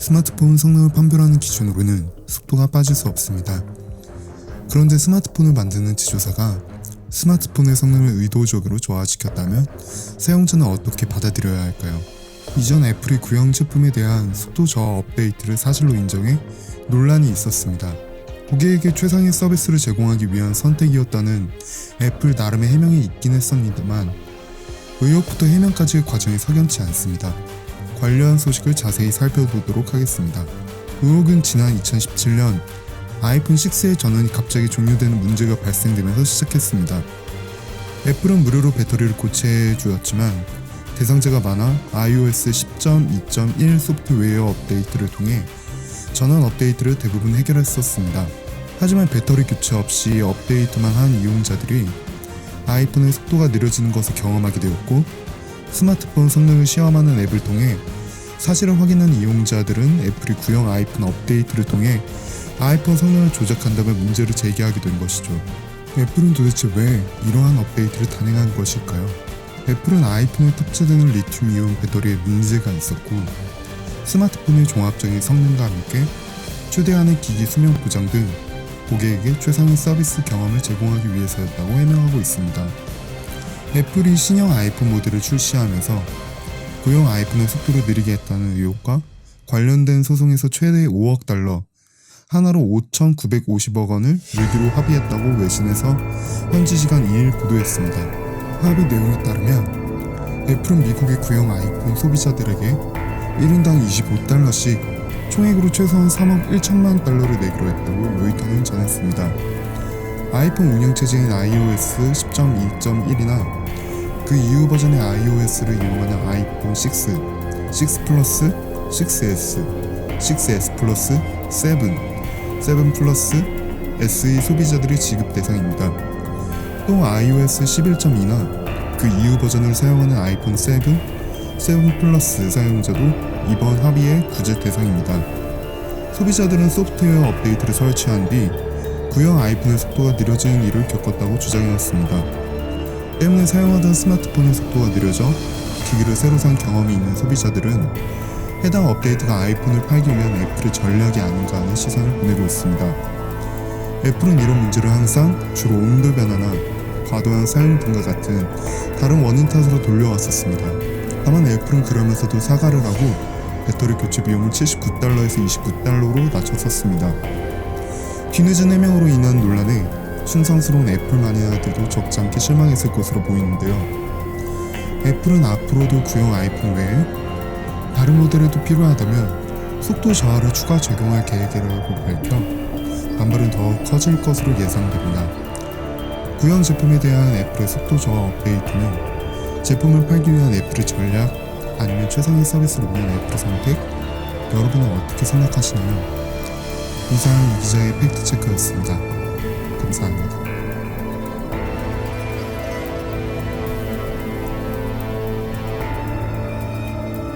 스마트폰 성능을 판별하는 기준으로는 속도가 빠질 수 없습니다. 그런데 스마트폰을 만드는 제조사가 스마트폰의 성능을 의도적으로 저하시켰다면 사용자는 어떻게 받아들여야 할까요? 이전 애플이 구형 제품에 대한 속도 저하 업데이트를 사실로 인정해 논란이 있었습니다. 고객에게 최상의 서비스를 제공하기 위한 선택이었다는 애플 나름의 해명이 있긴 했습니다만 의혹부터 해명까지의 과정이 석연치 않습니다. 관련 소식을 자세히 살펴보도록 하겠습니다. 의혹은 지난 2017년 아이폰 6의 전원이 갑자기 종료되는 문제가 발생되면서 시작했습니다. 애플은 무료로 배터리를 교체해 주었지만 대상자가 많아 iOS 10.2.1 소프트웨어 업데이트를 통해 전원 업데이트를 대부분 해결했었습니다. 하지만 배터리 교체 없이 업데이트만 한 이용자들이 아이폰의 속도가 느려지는 것을 경험하게 되었고 스마트폰 성능을 시험하는 앱을 통해 사실을 확인한 이용자들은 애플이 구형 아이폰 업데이트를 통해 아이폰 성능을 조작한다며 문제를 제기하게 된 것이죠. 애플은 도대체 왜 이러한 업데이트를 단행한 것일까요? 애플은 아이폰에 탑재되는 리튬 이온 배터리에 문제가 있었고 스마트폰의 종합적인 성능과 함께 최대한의 기기 수명 보장 등 고객에게 최상의 서비스 경험을 제공하기 위해서였다고 해명하고 있습니다. 애플이 신형 아이폰 모델을 출시하면서 구형 아이폰의 속도를 느리게 했다는 의혹과 관련된 소송에서 최대 5억 달러, 하나로 5,950억 원을 물기로 합의했다고 외신에서 현지 시간 2일 보도했습니다. 합의 내용에 따르면 애플은 미국의 구형 아이폰 소비자들에게 1인당 25달러씩 총액으로 최소한 3억 1천만 달러를 내기로 했다고 로이터는 전했습니다. 아이폰 운영체제인 iOS 10.2.1이나 그 이후 버전의 iOS를 이용하는 아이폰 6, 6 플러스, 6S, 6S 플러스, 7, 7 플러스, SE 소비자들이 지급 대상입니다. 또 iOS 11.2나 그 이후 버전을 사용하는 아이폰 7, 7 플러스 사용자도 이번 합의의 구제 대상입니다. 소비자들은 소프트웨어 업데이트를 설치한 뒤 구형 아이폰의 속도가 느려지는 일을 겪었다고 주장해왔습니다. 때문에 사용하던 스마트폰의 속도가 느려져 기기를 새로 산 경험이 있는 소비자들은 해당 업데이트가 아이폰을 팔기 위한 애플의 전략이 아닌가 하는 시선을 보내고 있습니다. 애플은 이런 문제를 항상 주로 온도 변화나 과도한 사용 등과 같은 다른 원인 탓으로 돌려왔었습니다. 다만 애플은 그러면서도 사과를 하고 배터리 교체 비용을 79달러에서 29달러로 낮췄었습니다. 뒤늦은 해명으로 인한 논란에 충성스러운 애플 마니아들도 적지 않게 실망했을 것으로 보이는데요. 애플은 앞으로도 구형 아이폰 외에 다른 모델에도 필요하다면 속도 저하를 추가 적용할 계획이라고 밝혀 반발은 더욱 커질 것으로 예상됩니다. 구형 제품에 대한 애플의 속도 저하 업데이트는 제품을 팔기 위한 애플의 전략 아니면 최상의 서비스를 위한 애플의 선택 여러분은 어떻게 생각하시나요? 이상 이 기자의 팩트체크였습니다. 감사합니다.